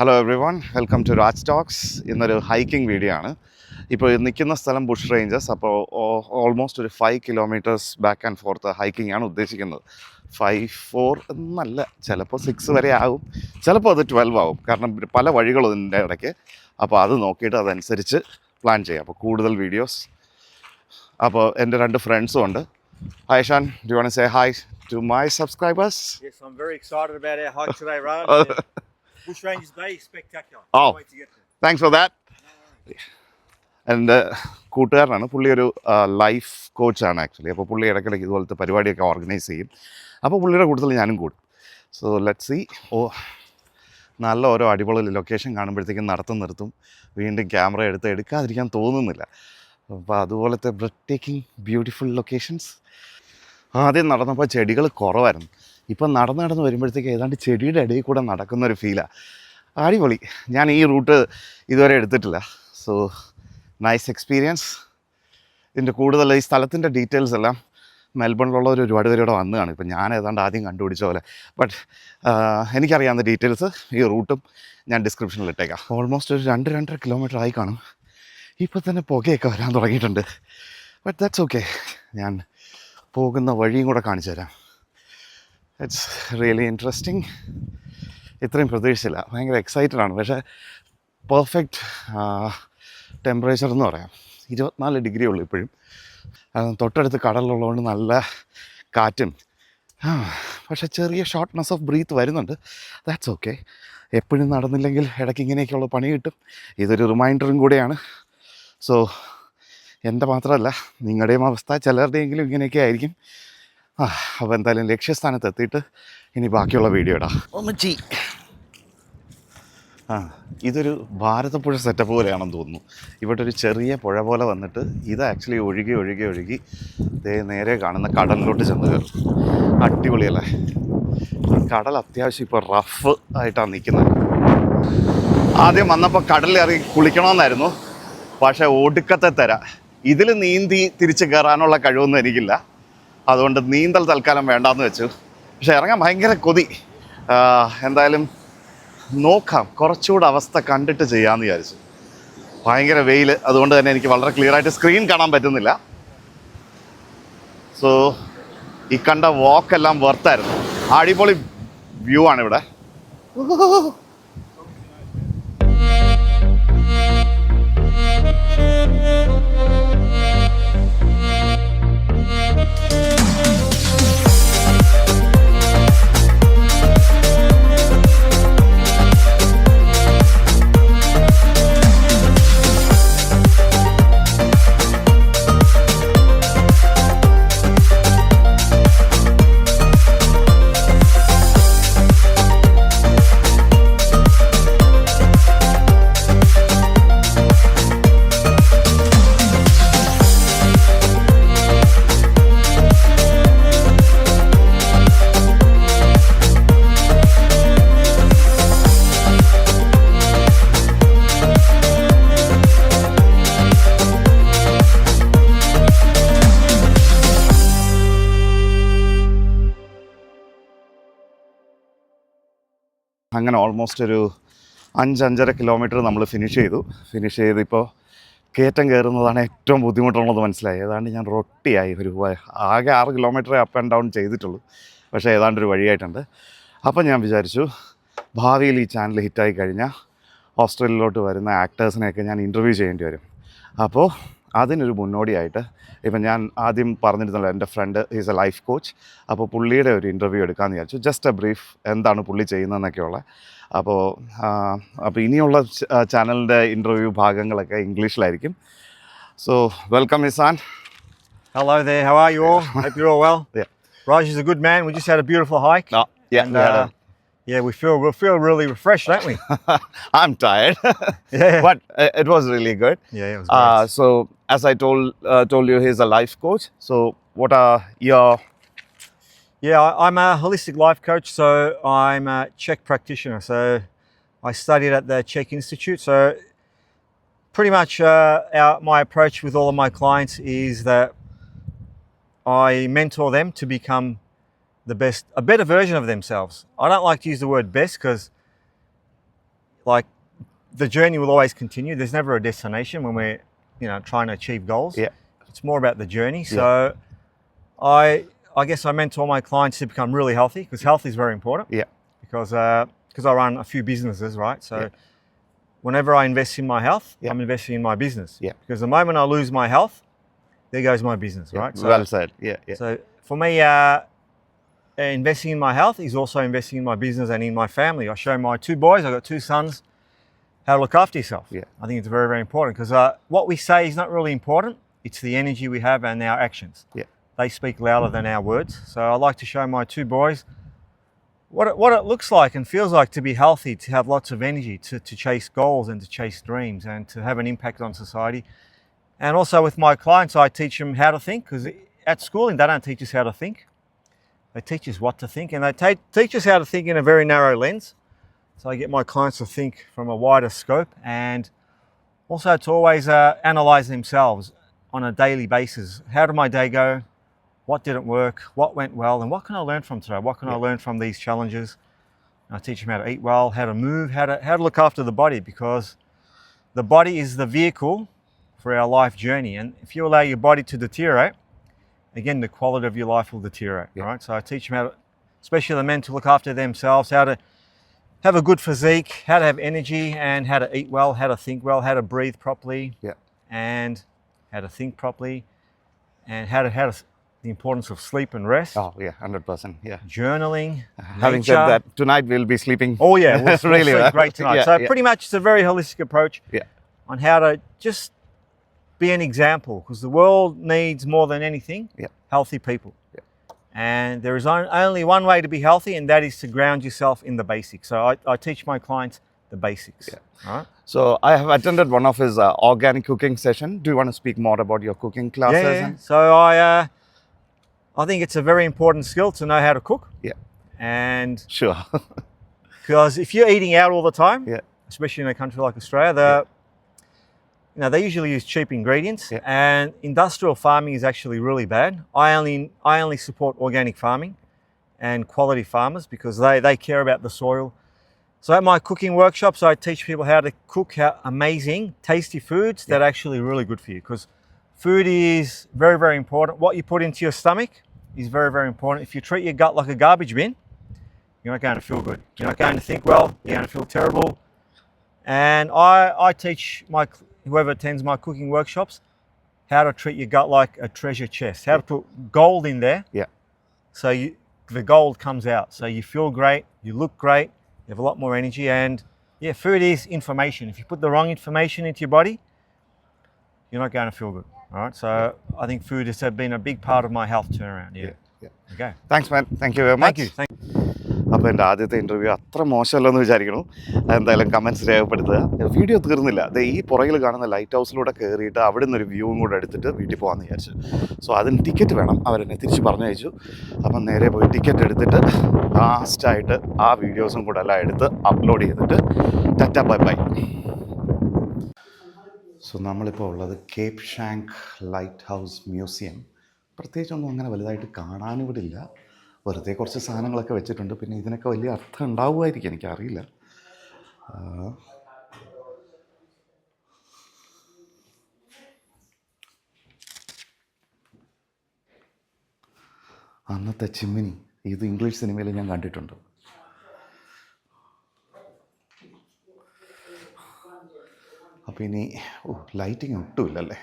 Hello everyone welcome to Raj talks ഇന്നൊരു hiking video ആണ്. ഇപ്പോൾ നിൽക്കുന്ന സ്ഥലം ബുഷ് റേഞ്ചസ് അപ്പോൾ ഓൾമോസ്റ്റ് ഒരു five kilometres back and forth hiking ആണ് ഉദ്ദേശിക്കുന്നത്. ഫൈവ് ഫോർ എന്നല്ല ചിലപ്പോൾ സിക്സ് വരെ ആകും ചിലപ്പോൾ അത് ട്വൽവ് ആവും. കാരണം പല വഴികളും ഇതിന്റെ ഇടയ്ക്ക്. അപ്പോൾ അത് നോക്കിയിട്ട് അതനുസരിച്ച് പ്ലാൻ ചെയ്യാം. അപ്പോൾ കൂടുതൽ വീഡിയോസ് അപ്പോൾ എന്റെ രണ്ട് ഫ്രണ്ട്സും ഉണ്ട്. Ishan do one say hi to my subscribers Yes, I'm very excited about our hike today, Raj. Oh. Bush Rangers Bay is spectacular. Oh. Wait to get there. Thanks for that. എന്റെ കൂട്ടുകാരനാണ് പുള്ളി ഒരു life കോച്ചാണ് actually അപ്പോൾ പുള്ളി ഇടയ്ക്കിടയ്ക്ക് ഇതുപോലത്തെ പരിപാടിയൊക്കെ organise ചെയ്യും അപ്പോൾ പുള്ളിയുടെ കൂട്ടത്തിൽ ഞാനും കൂടും സോ ലെറ്റ് സി ഓ നല്ല ഓരോ അടിപൊളി ലൊക്കേഷൻ കാണുമ്പോഴത്തേക്കും നടത്തം നിർത്തും വീണ്ടും ക്യാമറ എടുത്ത് എടുക്കാതിരിക്കാൻ തോന്നുന്നില്ല അപ്പോൾ അതുപോലത്തെ ബ്രെഡ് ടേക്കിംഗ് ബ്യൂട്ടിഫുൾ ലൊക്കേഷൻസ് ആദ്യം നടന്നപ്പോൾ ചെടികൾ കുറവായിരുന്നു ഇപ്പം നടന്ന് നടന്ന് വരുമ്പോഴത്തേക്ക് ഏതാണ്ട് ചെടിയുടെ ഇടയിൽ കൂടെ നടക്കുന്ന ഒരു ഫീലാണ് അടിപൊളി. ഞാൻ ഈ റൂട്ട് ഇതുവരെ എടുത്തിട്ടില്ല. സോ നൈസ് എക്സ്പീരിയൻസ് ഇതിന്റെ കൂടുതൽ ഈ സ്ഥലത്തിന്റെ ഡീറ്റെയിൽസ് എല്ലാം മെൽബണിലുള്ളവർ ഒരുപാട് പേരോടെ വന്നതാണ്. ഇപ്പം ഞാൻ ഏതാണ്ട് ആദ്യം കണ്ടുപിടിച്ച പോലെ. ബട്ട് എനിക്കറിയാവുന്ന ഡീറ്റെയിൽസ് ഈ റൂട്ടും ഞാൻ ഡിസ്ക്രിപ്ഷനിൽ ഇട്ടേക്കാം. ഓൾമോസ്റ്റ് ഒരു രണ്ട് രണ്ടര കിലോമീറ്റർ ആയി കാണും. ഇപ്പോൾ തന്നെ പുകയൊക്കെ വരാൻ തുടങ്ങിയിട്ടുണ്ട്. ബട്ട് ദാറ്റ്സ് ഓക്കെ ഞാൻ പോകുന്ന വഴിയും കൂടെ കാണിച്ചു തരാം. ഇറ്റ്സ് റിയലി ഇൻട്രസ്റ്റിംഗ് ഇത്രയും പ്രതീക്ഷിച്ചില്ല ഭയങ്കര എക്സൈറ്റഡ് ആണ്. പക്ഷേ പെർഫെക്റ്റ് ടെമ്പറേച്ചർ എന്ന് പറയാം. ഇരുപത്തിനാല് ഡിഗ്രി ഉള്ളു ഇപ്പോഴും. തൊട്ടടുത്ത് കടലുള്ളതുകൊണ്ട് നല്ല കാറ്റും. പക്ഷേ ചെറിയ ഷോർട്ട്നെസ് ഓഫ് ബ്രീത്ത് വരുന്നുണ്ട്. ദാറ്റ്സ് ഓക്കെ എപ്പോഴും നടന്നില്ലെങ്കിൽ ഇടയ്ക്ക് ഇങ്ങനെയൊക്കെയുള്ള പണി കിട്ടും. ഇതൊരു റിമൈൻഡറും കൂടെയാണ്. സോ എന്റെ മാത്രമല്ല നിങ്ങളുടെയും അവസ്ഥ ചിലരുടെയെങ്കിലും ഇങ്ങനെയൊക്കെ ആയിരിക്കും. ആ അപ്പോൾ എന്തായാലും ലക്ഷ്യസ്ഥാനത്ത് എത്തിയിട്ട് ഇനി ബാക്കിയുള്ള വീഡിയോ ഇടാം. ഒമ്മച്ചി ആ ഇതൊരു ഭാരതപ്പുഴ സെറ്റപ്പ് പോലെയാണെന്ന് തോന്നുന്നു. ഇവിടെ ഒരു ചെറിയ പുഴ പോലെ വന്നിട്ട് ഇത് ആക്ച്വലി ഒഴുകി ഒഴുകി ഒഴുകി ദേ നേരെ കാണുന്ന കടലിലോട്ട് ചെന്ന് കയറും. അടിപൊളിയല്ലേ കടൽ അത്യാവശ്യം ഇപ്പോൾ റഫ് ആയിട്ടാണ് നിൽക്കുന്നത് ആദ്യം വന്നപ്പോൾ കടലിൽ ഇറങ്ങി കുളിക്കണമെന്നായിരുന്നു പക്ഷേ ഒടുക്കത്തെ തര. ഇതിൽ നീന്തി തിരിച്ച് കയറാനുള്ള കഴിവൊന്നും എനിക്കില്ല. അതുകൊണ്ട് നീന്തൽ തൽക്കാലം വേണ്ടാന്ന് വെച്ചു. പക്ഷെ ഇറങ്ങാൻ ഭയങ്കര കൊതി. എന്തായാലും നോക്കാം. കുറച്ചുകൂടെ അവസ്ഥ കണ്ടിട്ട് ചെയ്യാമെന്ന് വിചാരിച്ചു. ഭയങ്കര വെയിൽ അതുകൊണ്ട് തന്നെ എനിക്ക് വളരെ ക്ലിയർ ആയിട്ട് സ്ക്രീൻ കാണാൻ പറ്റുന്നില്ല. സോ ഈ കണ്ട വാക്കെല്ലാം വെർത്തായിരുന്നു അടിപൊളി വ്യൂ ആണ് ഇവിടെ. അങ്ങനെ ഓൾമോസ്റ്റ് ഒരു അഞ്ചഞ്ചര കിലോമീറ്റർ നമ്മൾ ഫിനിഷ് ചെയ്തു. ഫിനിഷ് ചെയ്ത് ഇപ്പോൾ കയറ്റം കയറുന്നതാണ് ഏറ്റവും ബുദ്ധിമുട്ടുള്ളത് മനസ്സിലായി. ഏതാണ്ട് ഞാൻ റൊട്ടിയായി. ഒരു ആകെ ആറ് കിലോമീറ്റർ അപ്പ് ആൻഡ് ഡൗൺ ചെയ്തിട്ടുള്ളൂ. പക്ഷേ ഏതാണ്ട് ഒരു വഴിയായിട്ടുണ്ട്. അപ്പം ഞാൻ വിചാരിച്ചു ഭാവിയിൽ ഈ ചാനൽ ഹിറ്റായി കഴിഞ്ഞാൽ ഓസ്ട്രേലിയയിലോട്ട് വരുന്ന ആക്ടേഴ്സിനെയൊക്കെ ഞാൻ ഇന്റർവ്യൂ ചെയ്യേണ്ടി വരും. അപ്പോൾ അതിനൊരു മുന്നോടിയായിട്ട് ഇപ്പം ഞാൻ ആദ്യം പറഞ്ഞിരുന്നല്ലോ എന്റെ friend is a life coach അപ്പോൾ പുള്ളിയുടെ ഒരു ഇന്റർവ്യൂ എടുക്കാമെന്ന് വിചാരിച്ചു ജസ്റ്റ് എ ബ്രീഫ് എന്താണ് പുള്ളി ചെയ്യുന്നതെന്നൊക്കെയുള്ള അപ്പോൾ അപ്പോൾ ഇനിയുള്ള ചാനലിന്റെ ഇന്റർവ്യൂ ഭാഗങ്ങളൊക്കെ ഇംഗ്ലീഷിലായിരിക്കും so welcome Ishan Raj is a good man. We just had a beautiful hike. Oh, yeah, and, yeah. Uh, yeah, we feel we feel really refreshed, don't we? I'm tired. yeah. But it was really good. Yeah, it was uh, great. Uh, so as I told uh, told you, he's a life coach. So what are your yeah, I'm a holistic life coach, so I'm a Czech practitioner. So I studied at the Czech Institute. So pretty much uh, our, my approach with all of my clients is that I mentor them to become the best, a better version of themselves. I don't like to use the word best because like the journey will always continue. There's never a destination when we're, you know, trying to achieve goals. Yeah. It's more about the journey. So I I guess I mentor my clients to become really healthy because health is very important. Yeah. Because because I run a few businesses, right? So Yeah. whenever I invest in my health, Yeah. I'm investing in my business. Yeah. Because the moment I lose my health, there goes my business, right? So, well said. Yeah, yeah. so for me, uh, investing in my health is also investing in my business and in my family. I show my two boys, I've got two sons, how to look after yourself. Yeah. I think it's very, very important because uh, what we say is not really important. It's the energy we have and our actions. Yeah. They speak louder than our words. So I like to show my two boys what it, what it looks like and feels like to be healthy, to have lots of energy, to, to chase goals and to chase dreams and to have an impact on society. And also with my clients, I teach them how to think because at schooling, they don't teach us how to think. They teach us what to think and they ta- teach us how to think in a very narrow lens. So I get my clients to think from a wider scope and also to always uh, analyze themselves on a daily basis. How did my day go? What didn't work? What went well? And what can I learn from today? What can I learn from these challenges? I teach them how to eat well, how to move, how to, how to look after the body because the body is the vehicle for our life journey. And if you allow your body to deteriorate, again, the quality of your life will deteriorate. Yeah. Right. So I teach them how to, especially the men, to look after themselves, how to have a good physique, how to have energy, and how to eat well, how to think well, how to breathe properly, Yeah. and how to think properly, and how to how to the importance of sleep and rest, Oh, yeah, 100%. Yeah. journaling. Uh, having nature. said that, tonight we'll be sleeping. Oh yeah, we'll, we'll really sleep well. great tonight. Yeah, so yeah. pretty much it's a very holistic approach Yeah. on how to just be an example because the world needs more than anything Yeah. healthy people. Yeah. And there is only one way to be healthy, and that is to ground yourself in the basics. So I, I teach my clients the basics. Yeah. All right. So I have attended one of his uh, organic cooking session. Do you want to speak more about your cooking classes? Yeah, yeah. So I, uh, I think it's a very important skill to know how to cook. Yeah. And Sure. because if you're eating out all the time, Yeah. especially in a country like Australia, the you know they usually use cheap ingredients, Yeah. and industrial farming is actually really bad. I only I only support organic farming and quality farmers because they they care about the soil. So at my cooking workshops, I teach people how to cook how amazing, tasty foods that are actually really good for you. Because food is very, very important. What you put into your stomach is very, very important. If you treat your gut like a garbage bin, you're not going to feel good. You're not going to think well. You're going to feel terrible. And I, I teach my whoever attends my cooking workshops, how to treat your gut like a treasure chest, how to put gold in there. Yeah. So you, the gold comes out. So you feel great, you look great, you have a lot more energy. And yeah, food is information. If you put the wrong information into your body, you're not going to feel good. All right. So I think food has been a big part of my health turnaround. Yeah. Yeah. Okay. Thanks, man. Thank you very much. Thank you. Thank you. അപ്പോൾ എന്റെ ആദ്യത്തെ interview അത്ര മോശമല്ലെന്ന് വിചാരിക്കണം എന്തായാലും comments രേഖപ്പെടുത്തുക. Video തീർന്നില്ല. അത് ഈ പുറകിൽ കാണുന്ന ലൈറ്റ് ഹൗസിലൂടെ കയറിയിട്ട് അവിടെ നിന്ന് ഒരു വ്യൂവും കൂടെ എടുത്തിട്ട് വീട്ടിൽ പോകാമെന്ന് വിചാരിച്ചു. സോ അതിന് ടിക്കറ്റ് വേണം. അവരെന്നെ തിരിച്ച് പറഞ്ഞയച്ചു. അപ്പം നേരെ പോയി ടിക്കറ്റ് എടുത്തിട്ട് ലാസ്റ്റായിട്ട് ആ വീഡിയോസും കൂടെ എല്ലാം എടുത്ത് അപ്ലോഡ് ചെയ്തിട്ട് ടറ്റ ബൈ ബൈ. സോ നമ്മളിപ്പോൾ ഉള്ളത് Cape Schanck lighthouse museum പ്രത്യേകിച്ചൊന്നും അങ്ങനെ വലുതായിട്ട് കാണാനും ഇവിടെ ഇല്ല വെറുതെ കുറച്ച് സാധനങ്ങളൊക്കെ വെച്ചിട്ടുണ്ട്. പിന്നെ ഇതിനൊക്കെ വലിയ അർത്ഥം ഉണ്ടാവുമായിരിക്കും. എനിക്കറിയില്ല. അന്നത്തെ ചിമ്മിനി ഇത് ഇംഗ്ലീഷ് സിനിമയിൽ ഞാൻ കണ്ടിട്ടുണ്ട്. അപ്പോൾ ഇനി oh lighting ഒട്ടുമില്ലല്ലേ?